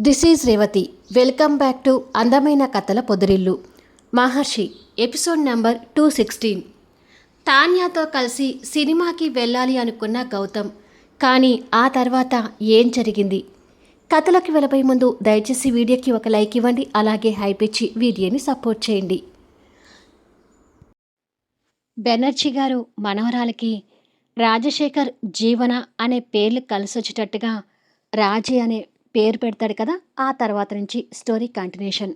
This is Revathi. Welcome back to అందమైన కథల పొదిరిల్లు. Maharshi episode number two sixteen. తాన్యాతో కలిసి సినిమాకి వెళ్ళాలి అనుకున్న గౌతమ్ కానీ ఆ తర్వాత ఏం జరిగింది? కథలోకి వెళ్ళబోయే ముందు దయచేసి వీడియోకి ఒక లైక్ ఇవ్వండి అలాగే హైప్ ఇచ్చి వీడియోని సపోర్ట్ చేయండి. బెనర్జీ గారు మనవరాలకి రాజశేఖర్ జీవన అనే పేర్లు కలిసొచ్చేటట్టుగా రాజీ అనే పేరు పెడతాడు కదా ఆ తర్వాత నుంచి స్టోరీ కంటిన్యూషన్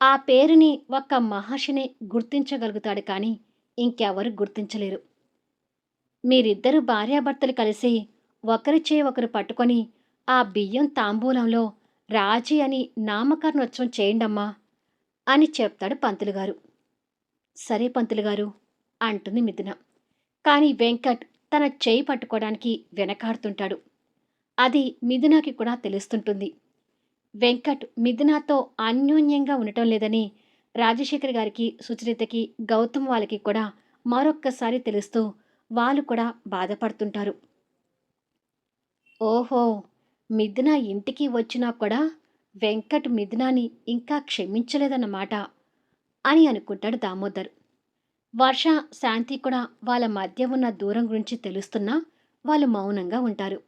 ఆ పేరుని ఒక్క మహర్షిని గుర్తించగలుగుతాడు కానీ ఇంకెవరు గుర్తించలేరు. మీరిద్దరు భార్యాభర్తలు కలిసి ఒకరి చే ఒకరు పట్టుకొని ఆ బియ్యం తాంబూలంలో రాజీ అని నామకరణోత్సవం చేయండమ్మా అని చెప్తాడు పంతులు గారు. సరే పంతులు గారు అంటుంది మిథున. కానీ వెంకట్ తన చేయి పట్టుకోవడానికి వెనకాడుతుంటాడు. అది మిథునాకి కూడా తెలుస్తుంటుంది. వెంకట్ మిథునాతో అన్యోన్యంగా ఉండటం లేదని రాజశేఖర్ గారికి సుచరితకి గౌతమ్ వాళ్ళకి కూడా మరొక్కసారి తెలుస్తూ వాళ్ళు కూడా బాధపడుతుంటారు. ఓహో మిథున ఇంటికి వచ్చినా కూడా వెంకట్ మిథునాని ఇంకా క్షమించలేదన్నమాట అని అనుకుంటాడు దామోదర్. వర్ష శాంతి కూడా వాళ్ళ మధ్య ఉన్న దూరం గురించి తెలుస్తున్నా వాళ్ళు మౌనంగా ఉంటారు.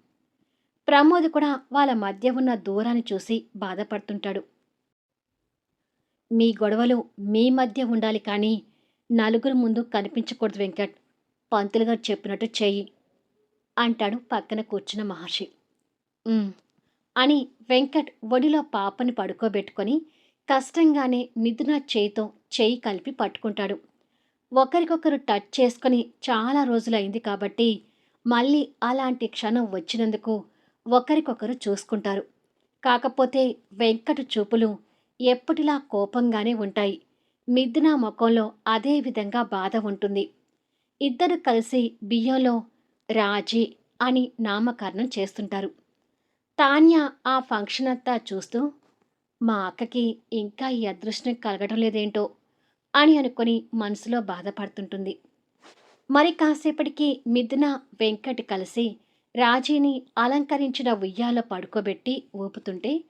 ప్రమోద్ కూడా వాళ్ళ మధ్య ఉన్న దూరాన్ని చూసి బాధపడుతుంటాడు. మీ గొడవలు మీ మధ్య ఉండాలి కానీ నలుగురు ముందు కనిపించకూడదు వెంకట్. పంతులు గారు చెప్పినట్టు చెయ్యి అంటాడు పక్కన కూర్చున్న మహర్షి. అని వెంకట్ ఒడిలో పాపని పడుకోబెట్టుకొని కష్టంగానే మిథున చేయితో చేయి కలిపి పట్టుకుంటాడు. ఒకరికొకరు టచ్ చేసుకొని చాలా రోజులైంది కాబట్టి మళ్ళీ అలాంటి క్షణం వచ్చినందుకు ఒకరికొకరు చూసుకుంటారు. కాకపోతే వెంకట చూపులు ఎప్పటిలా కోపంగానే ఉంటాయి. మిథున ముఖంలో అదే విధంగా బాధ ఉంటుంది. ఇద్దరు కలిసి బియ్యంలో రాజీ అని నామకరణం చేస్తుంటారు. తాన్య ఆ ఫంక్షన్ అంతా చూస్తూ మా అక్కకి ఇంకా ఈ అదృష్టం కలగడం లేదేంటో అని అనుకొని మనసులో బాధపడుతుంటుంది. మరి కాసేపటికి మిథున వెంకట్ కలిసి రాజీని అలంకరించిన ఉయ్యాలో పడుకోబెట్టి ఊపుతుంటే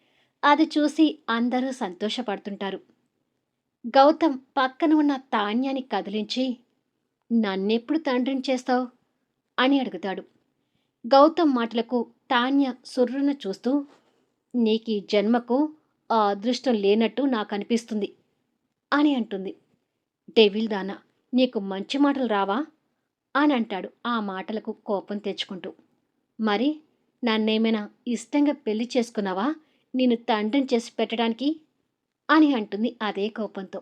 అది చూసి అందరూ సంతోషపడుతుంటారు. గౌతమ్ పక్కన ఉన్న తాన్యాన్ని కదిలించి నన్నెప్పుడు తండ్రిని చేస్తావు? అని అడుగుతాడు. గౌతమ్ మాటలకు తాన్య సుర్రున చూస్తూ నీకు ఈ జన్మకు ఆ అదృష్టం లేనట్టు నాకు అనిపిస్తుంది అని అంటుంది. డెవిల్ దానా నీకు మంచి మాటలు రావా? అని అంటాడు ఆ మాటలకు కోపం తెచ్చుకుంటూ. మరి నన్నేమైనా ఇష్టంగా పెళ్ళి చేసుకున్నావా? నేను తండ్రిని చేసి పెట్టడానికి? అని అంటుంది అదే కోపంతో.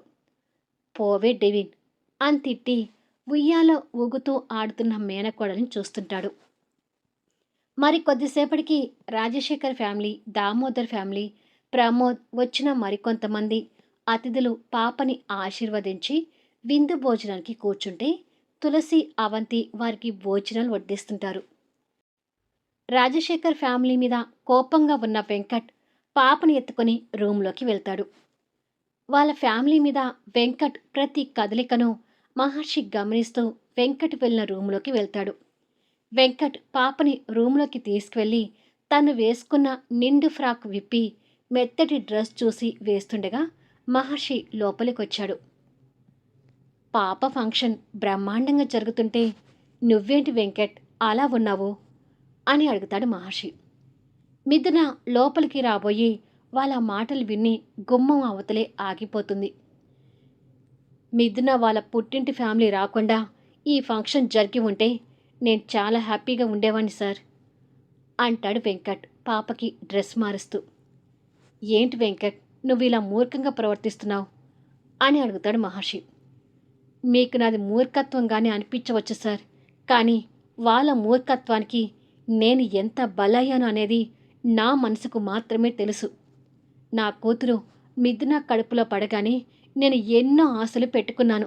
పోవే డెవిన్ అని తిట్టి ఉయ్యాలో ఊగుతూ ఆడుతున్న మేనకోడల్ని చూస్తుంటాడు. మరి కొద్దిసేపటికి రాజశేఖర్ ఫ్యామిలీ దామోదర్ ఫ్యామిలీ ప్రమోద్ వచ్చిన మరికొంతమంది అతిథులు పాపని ఆశీర్వదించి విందు భోజనానికి కూర్చుంటే తులసి అవంతి వారికి భోజనాలు వడ్డిస్తుంటారు. రాజశేఖర్ ఫ్యామిలీ మీద కోపంగా ఉన్న వెంకట్ పాపని ఎత్తుకొని రూమ్లోకి వెళ్తాడు. వాళ్ళ ఫ్యామిలీ మీద వెంకట్ ప్రతి కదలికను మహర్షి గమనిస్తూ వెంకట్ వెళ్ళిన రూమ్లోకి వెళ్తాడు. వెంకట్ పాపని రూమ్లోకి తీసుకువెళ్ళి తను వేసుకున్న నిండు ఫ్రాక్ విప్పి మెత్తటి డ్రెస్ చూసి వేస్తుండగా మహర్షి లోపలికొచ్చాడు. పాప ఫంక్షన్ బ్రహ్మాండంగా జరుగుతుంటే నువ్వేంటి వెంకట్ అలా ఉన్నావు? అని అడుగుతాడు మహర్షి. మిథున లోపలికి రాబోయి వాళ్ళ మాటలు విని గుమ్మం అవతలే ఆగిపోతుంది. మిథున వాళ్ళ పుట్టింటి ఫ్యామిలీ రాకుండా ఈ ఫంక్షన్ జరిగి ఉంటే నేను చాలా హ్యాపీగా ఉండేవాడిని సార్ అంటాడు వెంకట్ పాపకి డ్రెస్ మారుస్తూ. ఏంటి వెంకట్ నువ్వు ఇలా మూర్ఖంగా ప్రవర్తిస్తున్నావు? అని అడుగుతాడు మహర్షి. మీకు నాది మూర్ఖత్వంగానే అనిపించవచ్చు సార్ కానీ వాళ్ళ మూర్ఖత్వానికి నేను ఎంత బలయ్యాను అనేది నా మనసుకు మాత్రమే తెలుసు. నా కూతురు మిథున కడుపులో పడగానే నేను ఎన్నో ఆశలు పెట్టుకున్నాను.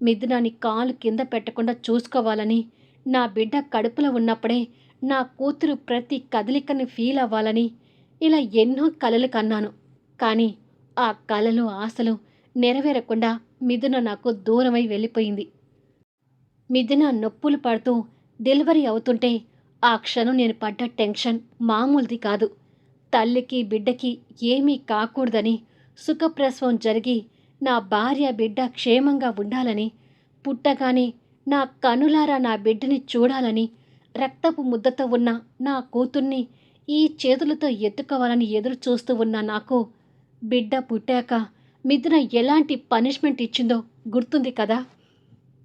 మిథునాని కాలు కింద పెట్టకుండా చూసుకోవాలని నా బిడ్డ కడుపులో ఉన్నప్పుడే నా కూతురు ప్రతి కదలికని ఫీల్ అవ్వాలని ఇలా ఎన్నో కలలు కన్నాను. కానీ ఆ కలలు ఆశలు నెరవేరకుండా మిథున నాకు దూరమై వెళ్ళిపోయింది. మిథున నొప్పులు పడుతూ డెలివరీ అవుతుంటే ఆ క్షణం నేను పడ్డ టెన్షన్ మామూలుది కాదు. తల్లికి బిడ్డకి ఏమీ కాకూడదని సుఖప్రసవం జరిగి నా భార్య బిడ్డ క్షేమంగా ఉండాలని పుట్టగానే నా కనులారా నా బిడ్డని చూడాలని రక్తపు ముద్దతో ఉన్న నా కూతుర్ని ఈ చేతులతో ఎత్తుకోవాలని ఎదురు చూస్తూ ఉన్న నాకు బిడ్డ పుట్టాక మిథున ఎలాంటి పనిష్మెంట్ ఇచ్చిందో గుర్తుంది కదా?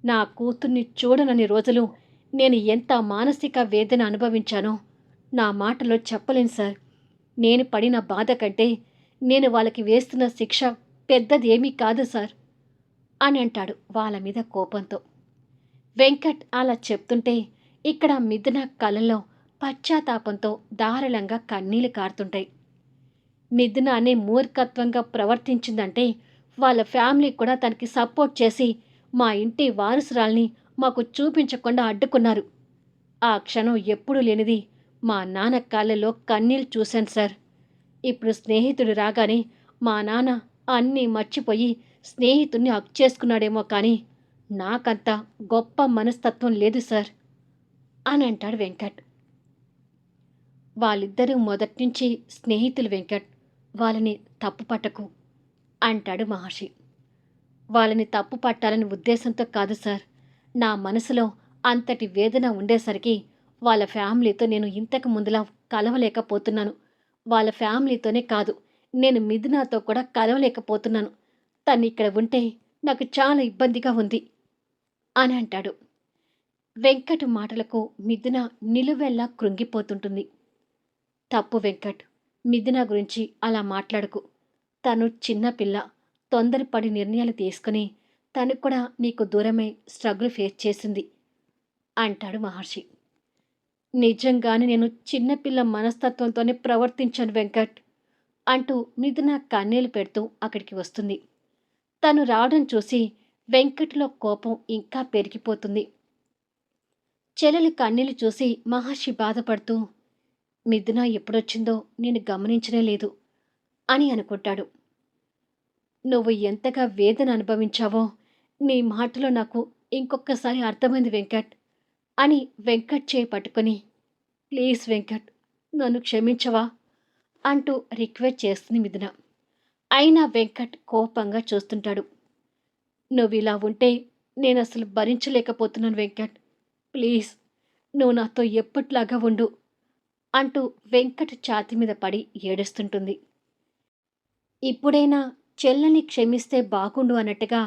నా కూతుర్ని చూడనని రోజులు నేను ఎంత మానసిక వేదన అనుభవించానో నా మాటలో చెప్పలేను సార్. నేను పడిన బాధ కంటే నేను వాళ్ళకి వేస్తున్న శిక్ష పెద్దది ఏమీ కాదు సార్ అని అంటాడు వాళ్ళ మీద కోపంతో. వెంకట్ అలా చెప్తుంటే ఇక్కడ మిథున కళ్ళలో పశ్చాత్తాపంతో దారుణంగా కన్నీళ్ళు కారుతుంటాయి. మిథున అనే మూర్ఖత్వంగా ప్రవర్తించిందంటే వాళ్ళ ఫ్యామిలీ కూడా తనకి సపోర్ట్ చేసి మా ఇంటి వారసురాల్ని మాకు చూపించకుండా అడ్డుకున్నారు. ఆ క్షణం ఎప్పుడూ లేనిది మా నాన్న కాళ్ళలో కన్నీళ్ళు చూశాను సార్. ఇప్పుడు స్నేహితుడు రాగానే మా నాన్న అన్నీ మర్చిపోయి స్నేహితుడిని హక్ చేసుకున్నాడేమో కానీ నాకంత గొప్ప మనస్తత్వం లేదు సార్ అని అంటాడు వెంకట్. వాళ్ళిద్దరూ మొదటి నుంచి స్నేహితులు వెంకట్ వాళ్ళని తప్పు పట్టకు అంటాడు మహర్షి. వాళ్ళని తప్పు పట్టాలని ఉద్దేశంతో కాదు సార్. నా మనసులో అంతటి వేదన ఉండేసరికి వాళ్ళ ఫ్యామిలీతో నేను ఇంతకు ముందులా కలవలేకపోతున్నాను. వాళ్ళ ఫ్యామిలీతోనే కాదు నేను మిథునాతో కూడా కలవలేకపోతున్నాను. తను ఇక్కడ ఉంటే నాకు చాలా ఇబ్బందిగా ఉంది అని అంటాడు. వెంకట్ మాటలకు మిథున నిలువెల్లా కృంగిపోతుంటుంది. తప్పు వెంకట్ మిథున గురించి అలా మాట్లాడకు. తను చిన్నపిల్ల తొందరపడి నిర్ణయాలు తీసుకుని తను కూడా నీకు దూరమై స్ట్రగుల్ ఫేస్ చేసింది అంటాడు మహర్షి. నిజంగానే నేను చిన్నపిల్ల మనస్తత్వంతోనే ప్రవర్తించాను వెంకట్ అంటూ మిథున కన్నీళ్ళు పెడుతూ అక్కడికి వస్తుంది. తను రావడం చూసి వెంకట్లో కోపం ఇంకా పెరిగిపోతుంది. చెల్లెలి కన్నీళ్ళు చూసి మహర్షి బాధపడుతూ మిథున ఎప్పుడొచ్చిందో నేను గమనించనే లేదు అని అనుకుంటాడు. నువ్వు ఎంతగా వేదన అనుభవించావో నీ మాటలో నాకు ఇంకొకసారి అర్థమైంది వెంకట్ అని వెంకట్ చేయి పట్టుకుని ప్లీజ్ వెంకట్ నన్ను క్షమించవా? అంటూ రిక్వెస్ట్ చేస్తుంది మిథున. అయినా వెంకట్ కోపంగా చూస్తుంటాడు. నువ్వు ఇలా ఉంటే నేను అసలు భరించలేకపోతున్నాను వెంకట్. ప్లీజ్ నువ్వు నాతో ఎప్పట్లాగా ఉండు అంటూ వెంకట్ ఛాతి మీద పడి ఏడుస్తుంటుంది. ఇప్పుడైనా చెల్లని క్షమిస్తే బాగుండు అన్నట్టుగా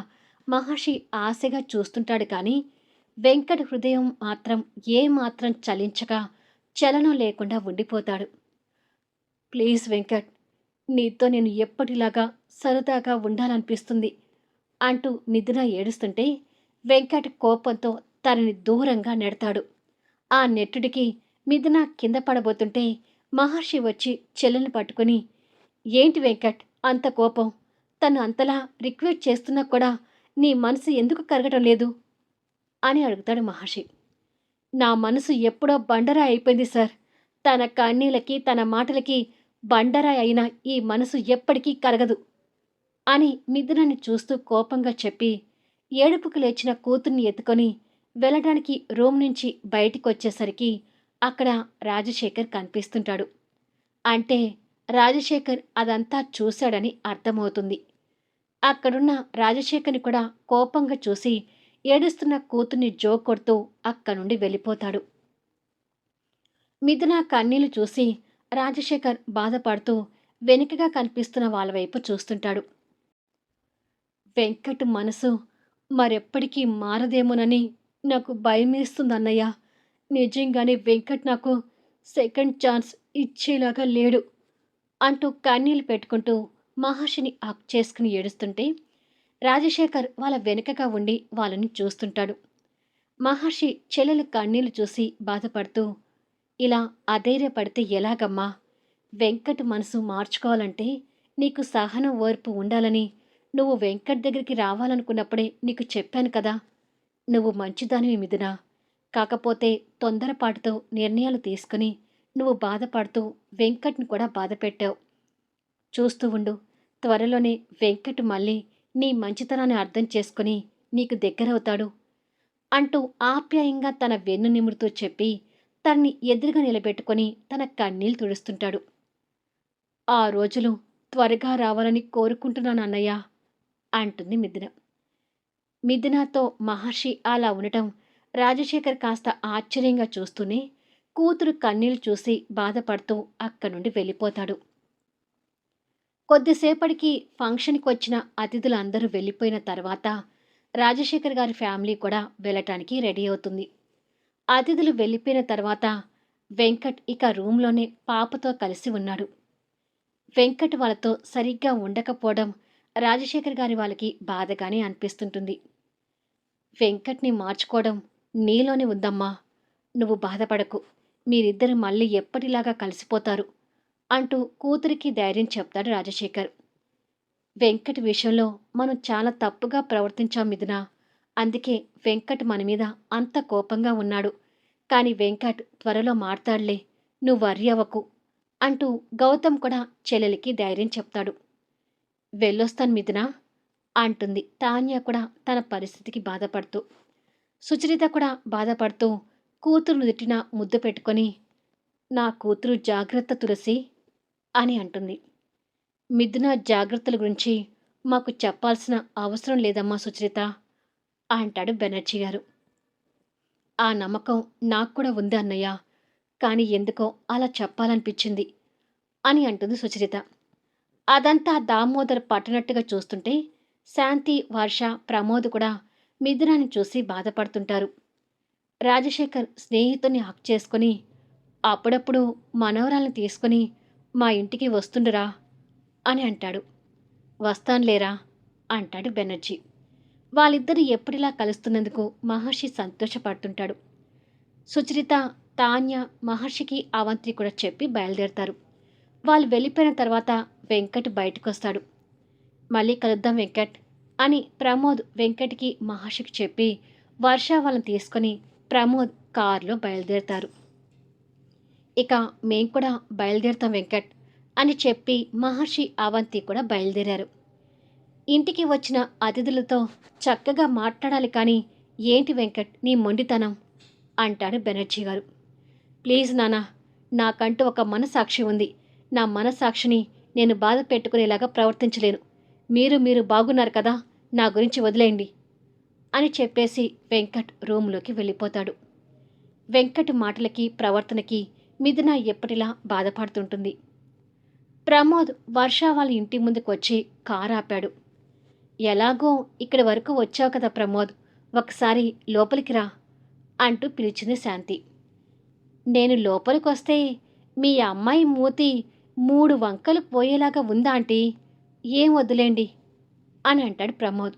మహర్షి ఆశగా చూస్తుంటాడు కానీ వెంకట హృదయం మాత్రం ఏ మాత్రం చలించగా చలనం లేకుండా ఉండిపోతాడు. ప్లీజ్ వెంకట్ నీతో నేను ఎప్పటిలాగా సరదాగా ఉండాలనిపిస్తుంది అంటూ నిధున ఏడుస్తుంటే వెంకట్ కోపంతో తనని దూరంగా నెడతాడు. ఆ నెట్టుడికి మిథున కింద పడబోతుంటే మహర్షి వచ్చి చెల్లెని పట్టుకుని ఏంటి వెంకట్ అంత కోపం? తను అంతలా రిక్వెస్ట్ చేస్తున్నా కూడా నీ మనసు ఎందుకు కరగటం లేదు? అని అడుగుతాడు మహర్షి. నా మనసు ఎప్పుడో బండరాయి అయిపోయింది సార్. తన కన్నీలకి తన మాటలకి బండరాయి అయిన ఈ మనసు ఎప్పటికీ కరగదు అని మిథునాన్ని చూస్తూ కోపంగా చెప్పి ఏడుపుకు లేచిన కూతుర్ని ఎత్తుకొని వెళ్ళడానికి రూమ్ నుంచి బయటికి వచ్చేసరికి అక్కడ రాజశేఖర్ కనిపిస్తుంటాడు. అంటే రాజశేఖర్ అదంతా చూశాడని అర్థమవుతుంది. అక్కడున్న రాజశేఖర్ని కూడా కోపంగా చూసి ఏడుస్తున్న కూతుర్ని జో కొడుతూ అక్కడి నుండి వెళ్ళిపోతాడు. మిథున కన్నీళ్ళు చూసి రాజశేఖర్ బాధపడుతూ వెనుకగా కనిపిస్తున్న వాళ్ళ వైపు చూస్తుంటాడు. వెంకట్ మనసు మరెప్పటికీ మారదేమోనని నాకు భయమేస్తుందన్నయ్య. నిజంగానే వెంకట్ నాకు సెకండ్ ఛాన్స్ ఇచ్చేలాగా లేడు అంటూ కన్నీళ్ళు పెట్టుకుంటూ మహర్షిని అప్ చేసుకుని ఏడుస్తుంటే రాజశేఖర్ వాళ్ళ వెనుకగా ఉండి వాళ్ళని చూస్తుంటాడు. మహర్షి చెల్లెల కన్నీళ్ళు చూసి బాధపడుతూ ఇలా అధైర్యపడితే ఎలాగమ్మా? వెంకట్ మనసు మార్చుకోవాలంటే నీకు సహనం ఓర్పు ఉండాలని నువ్వు వెంకట్ దగ్గరికి రావాలనుకున్నప్పుడే నీకు చెప్పాను కదా. నువ్వు మంచిదానివి మిథునా. కాకపోతే తొందరపాటుతో నిర్ణయాలు తీసుకుని నువ్వు బాధపడుతూ వెంకట్ని కూడా బాధ పెట్టావు చూస్తూ ఉండు. త్వరలోనే వెంకట్ మళ్ళీ నీ మంచితనాన్ని అర్థం చేసుకుని నీకు దగ్గరవుతాడు అంటూ ఆప్యాయంగా తన వెన్ను నిమురుతూ చెప్పి తన్ని ఎదురుగా నిలబెట్టుకొని తన కన్నీళ్ళు తుడుస్తుంటాడు. ఆ రోజులు త్వరగా రావాలని కోరుకుంటున్నాను అన్నయ్య అంటుంది మిథున. మిథునాతో మహర్షి అలా ఉండటం రాజశేఖర్ కాస్త ఆశ్చర్యంగా చూస్తూనే కూతురు కన్నీళ్ళు చూసి బాధపడుతూ అక్కడి నుండి వెళ్ళిపోతాడు. కొద్దిసేపటికి ఫంక్షన్కి వచ్చిన అతిథులందరూ వెళ్ళిపోయిన తర్వాత రాజశేఖర్ గారి ఫ్యామిలీ కూడా వెళ్ళటానికి రెడీ అవుతుంది. అతిథులు వెళ్ళిపోయిన తర్వాత వెంకట్ ఇక రూమ్లోనే పాపతో కలిసి ఉన్నాడు. వెంకట్ వాళ్ళతో సరిగ్గా ఉండకపోవడం రాజశేఖర్ గారి వాళ్ళకి బాధగానే అనిపిస్తుంటుంది. వెంకట్ని మార్చుకోవడం నీలోనే ఉందమ్మా. నువ్వు బాధపడకు. మీరిద్దరు మళ్ళీ ఎప్పటిలాగా కలిసిపోతారు. అంటూ కూతురికి ధైర్యం చెప్తాడు రాజశేఖర్. వెంకట్ విషయంలో మనం చాలా తప్పుగా ప్రవర్తించాం మిథున. అందుకే వెంకట్ మన మీద అంత కోపంగా ఉన్నాడు. కానీ వెంకట్ త్వరలో మారతాడులే నువ్వు వర్రీ అవ్వకు అంటూ గౌతమ్ కూడా చెల్లెలికి ధైర్యం చెప్తాడు. వెళ్ళొస్తాను మిథున అంటుంది తాన్య కూడా తన పరిస్థితికి బాధపడుతూ. సుచరిత కూడా బాధపడుతూ కూతురు నుదిటిన ముద్దు పెట్టుకొని నా కూతురు జాగ్రత్త తులసి అని అంటుంది. మిథున జాగ్రత్తల గురించి మాకు చెప్పాల్సిన అవసరం లేదమ్మా సుచరిత అంటాడు బెనర్జీ గారు. ఆ నమ్మకం నాకు కూడా ఉంది అన్నయ్య కానీ ఎందుకో అలా చెప్పాలనిపించింది అని అంటుంది సుచరిత. అదంతా దామోదర్ పట్టనట్టుగా చూస్తుంటే శాంతి వర్ష ప్రమోద్ కూడా మిథునాన్ని చూసి బాధపడుతుంటారు. రాజశేఖర్ స్నేహితుని హక్ చేసుకొని అప్పుడప్పుడు మనవరాలను తీసుకొని మా ఇంటికి వస్తుండురా అని అంటాడు. వస్తాన్లేరా అంటాడు బెనర్జీ. వాళ్ళిద్దరు ఎప్పుడిలా కలుస్తున్నందుకు మహర్షి సంతోషపడుతుంటాడు. సుచరిత తాన్య మహర్షికి అవంతి కూడా చెప్పి బయలుదేరతారు. వాళ్ళు వెళ్ళిపోయిన తర్వాత వెంకట్ బయటకు వస్తాడు మళ్ళీ కలుద్దాం వెంకట్ అని ప్రమోద్ వెంకట్కి మహర్షికి చెప్పి వర్ష వాళ్ళని తీసుకొని ప్రమోద్ కారులో బయలుదేరతారు. ఇక మేం కూడా బయలుదేరుతాం వెంకట్ అని చెప్పి మహర్షి అవంతి కూడా బయలుదేరారు. ఇంటికి వచ్చిన అతిథులతో చక్కగా మాట్లాడాలి కానీ ఏంటి వెంకట్ నీ మొండితనం? అంటాడు బెనర్జీ గారు. ప్లీజ్ నానా నాకంటూ ఒక మనసాక్షి ఉంది. నా మనసాక్షిని నేను బాధ పెట్టుకునేలాగా ప్రవర్తించలేను. మీరు మీరు బాగున్నారు కదా నా గురించి వదిలేయండి అని చెప్పేసి వెంకట్ రూమ్లోకి వెళ్ళిపోతాడు. వెంకట్ మాటలకి ప్రవర్తనకి మిథున ఎప్పటిలా బాధపడుతుంటుంది. ప్రమోద్ వర్ష వాళ్ళ ఇంటి ముందుకు వచ్చి కారు ఆపాడు. ఎలాగో ఇక్కడి వరకు వచ్చావు కదా ప్రమోద్ ఒకసారి లోపలికి రా అంటూ పిలిచింది శాంతి. నేను లోపలికి వస్తే మీ అమ్మాయి మూతి మూడు వంకలు పోయేలాగా ఉందా ఆంటీ? ఏం వద్దులేండి అని అంటాడు ప్రమోద్.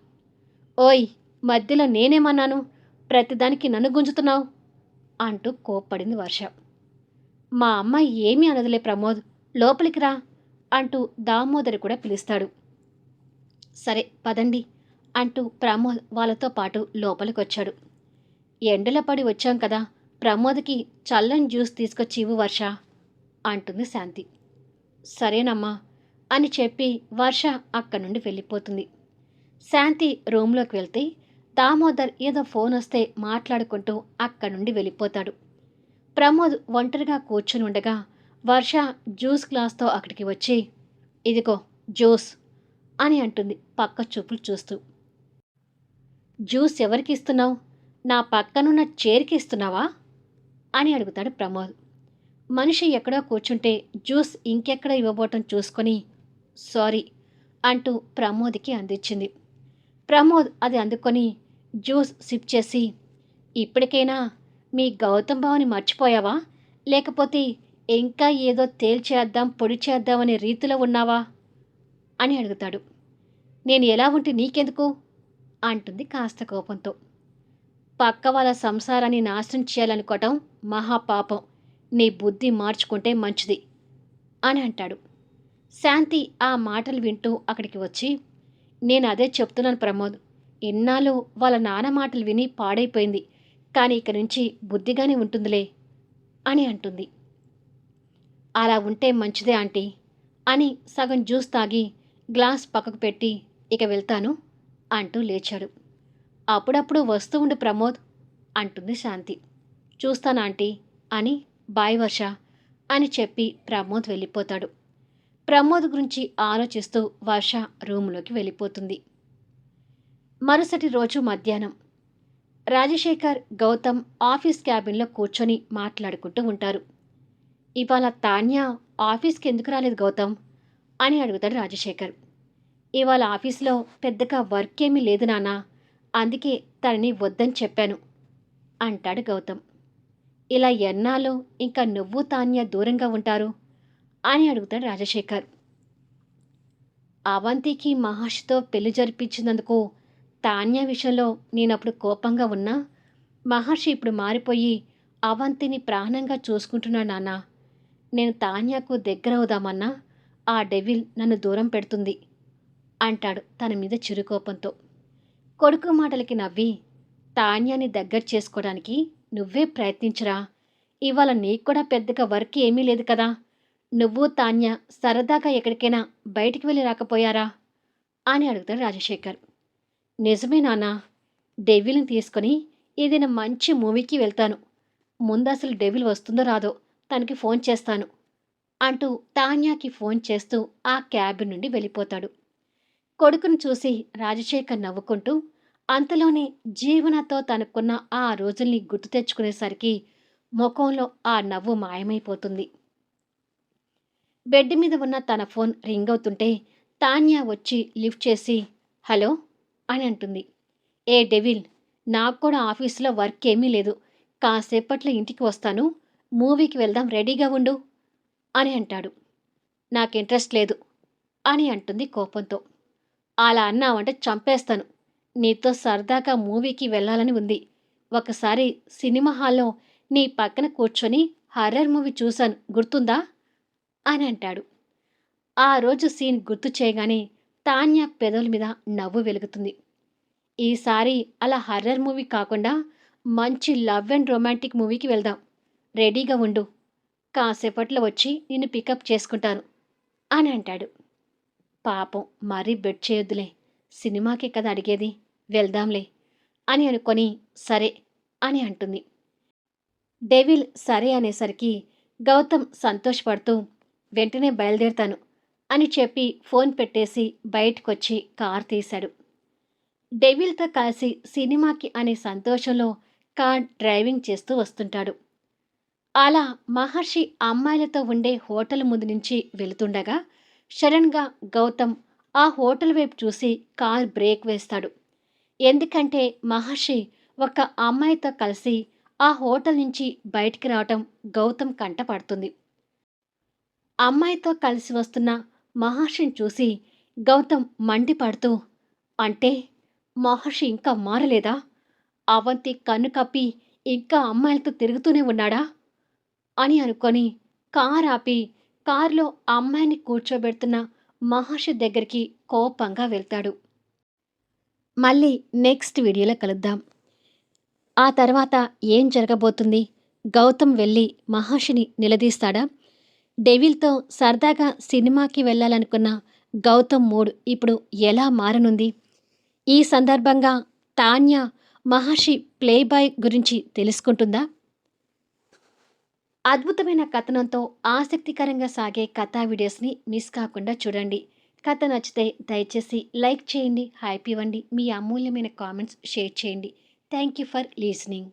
ఓయ్ మధ్యలో నేనేమన్నాను? ప్రతిదానికి నన్ను గుంజుతున్నావు? అంటూ కోప్పడింది వర్ష. మా అమ్మాయి ఏమీ అనదులే ప్రమోద్ లోపలికి రా అంటూ దామోదరి కూడా పిలుస్తాడు. సరే పదండి అంటూ ప్రమోద్ వాళ్ళతో పాటు లోపలికి వచ్చాడు ఎండలో పడి వచ్చాం కదా ప్రమోద్కి చల్లని జ్యూస్ తీసుకొచ్చివు వర్ష అంటుంది శాంతి. సరేనమ్మా అని చెప్పి వర్ష అక్కడి నుండి వెళ్ళిపోతుంది. శాంతి రూమ్లోకి వెళ్తే దామోదర్ ఏదో ఫోన్ వస్తే మాట్లాడుకుంటూ అక్కడి నుండి వెళ్ళిపోతాడు. ప్రమోద్ ఒంటరిగా కూర్చుని ఉండగా వర్ష జ్యూస్ గ్లాస్తో అక్కడికి వచ్చి ఇదిగో జ్యూస్ అని అంటుంది పక్క చూపులు చూస్తూ. జ్యూస్ ఎవరికి ఇస్తున్నావు? నా పక్కనున్న చైర్కి ఇస్తున్నావా? అని అడుగుతాడు ప్రమోద్. మనిషి ఎక్కడో కూర్చుంటే జ్యూస్ ఇంకెక్కడ ఇవ్వబోటం చూసుకొని సారీ అంటూ ప్రమోద్కి అందించింది. ప్రమోద్ అది అందుకొని జ్యూస్ సిప్ చేసి ఇప్పటికైనా మీ గౌతమ్ బావని మర్చిపోయావా? లేకపోతే ఇంకా ఏదో తేల్చేద్దాం పొడి చేద్దామనే రీతిలో ఉన్నావా? అని అడుగుతాడు. నేను ఎలా ఉంటే నీకెందుకు? అంటుంది కాస్త కోపంతో. పక్క వాళ్ళ సంసారాన్ని నాశనం చేయాలనుకోవటం మహాపాపం. నీ బుద్ధి మార్చుకుంటే మంచిది అని అంటాడు. శాంతి ఆ మాటలు వింటూ అక్కడికి వచ్చి నేను అదే చెప్తున్నాను ప్రమోద్. ఇన్నాళ్ళు వాళ్ళ నాన్న మాటలు విని పాడైపోయింది. కానీ ఇక నుంచి బుద్ధిగానే ఉంటుందిలే అని అంటుంది. అలా ఉంటే మంచిదే ఆంటీ అని సగం జ్యూస్ తాగి గ్లాస్ పక్కకు పెట్టి ఇక వెళ్తాను అంటూ లేచాడు. అప్పుడప్పుడు వస్తూ ఉండు ప్రమోద్ అంటుంది శాంతి. చూస్తాను ఆంటీ అని బాయ్ వర్ష అని చెప్పి ప్రమోద్ వెళ్ళిపోతాడు. ప్రమోద్ గురించి ఆలోచిస్తూ వర్ష రూములోకి వెళ్ళిపోతుంది. మరుసటి రోజు మధ్యాహ్నం రాజశేఖర్ గౌతమ్ ఆఫీస్ క్యాబిన్లో కూర్చొని మాట్లాడుకుంటూ ఉంటారు. ఇవాళ తాన్య ఆఫీస్కి ఎందుకు రాలేదు గౌతమ్? అని అడుగుతాడు రాజశేఖర్. ఇవాళ ఆఫీస్లో పెద్దగా వర్క్ ఏమీ లేదు నాన్న అందుకే తనని వద్దని చెప్పాను అంటాడు గౌతమ్. ఇలా ఎన్నాళ్ళు ఇంకా నువ్వు తాన్య దూరంగా ఉంటారు? అని అడుగుతాడు రాజశేఖర్. అవంతికి మహర్షితో పెళ్ళి జరిపించినందుకు తాన్య విషయంలో నేనప్పుడు కోపంగా ఉన్నా మహర్షి ఇప్పుడు మారిపోయి అవంతిని ప్రాణంగా చూసుకుంటున్నాడు నాన్న. నేను తాన్యాకు దగ్గర అవుదామన్నా ఆ డెవిల్ నన్ను దూరం పెడుతుంది అంటాడు తన మీద చిరుకోపంతో. కొడుకు మాటలకి నవ్వి తాన్యాని దగ్గర చేసుకోవడానికి నువ్వే ప్రయత్నించరా. ఇవాళ నీకు కూడా పెద్దగా వర్క్ ఏమీ లేదు కదా. నువ్వు తాన్య సరదాగా ఎక్కడికైనా బయటికి వెళ్ళి రాకపోయారా? అని అడుగుతాడు రాజశేఖర్. నిజమే నాన్న డెవిల్ని తీసుకొని ఏదైనా మంచి మూవీకి వెళ్తాను. ముందు అసలు డెవిల్ వస్తుందో రాదో తనకి ఫోన్ చేస్తాను అంటూ తాన్యాకి ఫోన్ చేస్తూ ఆ క్యాబిన్ నుండి వెళ్ళిపోతాడు. కొడుకును చూసి రాజశేఖర్ నవ్వుకుంటూ అంతలోనే జీవనతో తనకున్న ఆ రోజుల్ని గుర్తు తెచ్చుకునేసరికి ముఖంలో ఆ నవ్వు మాయమైపోతుంది. బెడ్ మీద ఉన్న తన ఫోన్ రింగ్ అవుతుంటే తాన్యా వచ్చి లిఫ్ట్ చేసి హలో అని అంటుంది. ఏ డెవిల్ నాకు కూడా ఆఫీసులో వర్క్ ఏమీ లేదు. కాసేపట్లో ఇంటికి వస్తాను. మూవీకి వెళ్దాం రెడీగా ఉండు అని అంటాడు. నాకు ఇంట్రెస్ట్ లేదు అని అంటుంది కోపంతో. అలా అన్నావంటే చంపేస్తాను. నీతో సరదాగా మూవీకి వెళ్ళాలని ఉంది. ఒకసారి సినిమా హాల్లో నీ పక్కన కూర్చొని హర్రర్ మూవీ చూశాను. గుర్తుందా? అని అంటాడు. ఆ రోజు సీన్ గుర్తు చేయగానే తాన్య పెదవుల మీద నవ్వు వెలుగుతుంది. ఈసారి అలా హర్రర్ మూవీ కాకుండా మంచి లవ్ అండ్ రొమాంటిక్ మూవీకి వెళ్దాం. రెడీగా ఉండు. కాసేపట్లో వచ్చి నిన్ను పికప్ చేసుకుంటాను అని అంటాడు. పాపం మరీ బెడ్ చేయొద్దులే. సినిమాకే కదా అడిగేది. వెళ్దాంలే అని అనుకొని సరే అని అంటుంది. డెవిల్ సరే అనేసరికి గౌతమ్ సంతోషపడుతూ వెంటనే బయలుదేరుతాను. అని చెప్పి ఫోన్ పెట్టేసి బయటకొచ్చి కార్ తీశాడు. డెవిల్తో కలిసి సినిమాకి అనే సంతోషంలో కార్ డ్రైవింగ్ చేస్తూ వస్తుంటాడు. అలా మహర్షి అమ్మాయిలతో ఉండే హోటల్ ముందు నుంచి వెళుతుండగా షడన్గా గౌతమ్ ఆ హోటల్ వైపు చూసి కార్ బ్రేక్ వేస్తాడు. ఎందుకంటే మహర్షి ఒక అమ్మాయితో కలిసి ఆ హోటల్ నుంచి బయటికి రావటం గౌతమ్ కంట పడుతుంది. అమ్మాయితో కలిసి వస్తున్న మహర్షిని చూసి గౌతమ్ మండిపడుతూ అంటే మహర్షి ఇంకా మారలేదా? అవంతి కన్ను కప్పి ఇంకా అమ్మాయిలతో తిరుగుతూనే ఉన్నాడా? అని అనుకొని కార్ ఆపి కారులో అమ్మాయిని కూర్చోబెడుతున్న మహర్షి దగ్గరికి కోపంగా వెళ్తాడు. మళ్ళీ నెక్స్ట్ వీడియోలో కలుద్దాం. ఆ తర్వాత ఏం జరగబోతుంది? గౌతమ్ వెళ్ళి మహర్షిని నిలదీస్తాడా? డెవిల్తో సరదాగా సినిమాకి వెళ్ళాలనుకున్న గౌతమ్ మూడ్ ఇప్పుడు ఎలా మారనుంది? ఈ సందర్భంగా తాన్య మహర్షి ప్లేబాయ్ గురించి తెలుసుకుంటుందా? అద్భుతమైన కథనంతో ఆసక్తికరంగా సాగే కథా వీడియోస్ని మిస్ కాకుండా చూడండి. కథ నచ్చితే దయచేసి లైక్ చేయండి హ్యాపీ ఇవ్వండి మీ అమూల్యమైన కామెంట్స్ షేర్ చేయండి. Thank you for listening.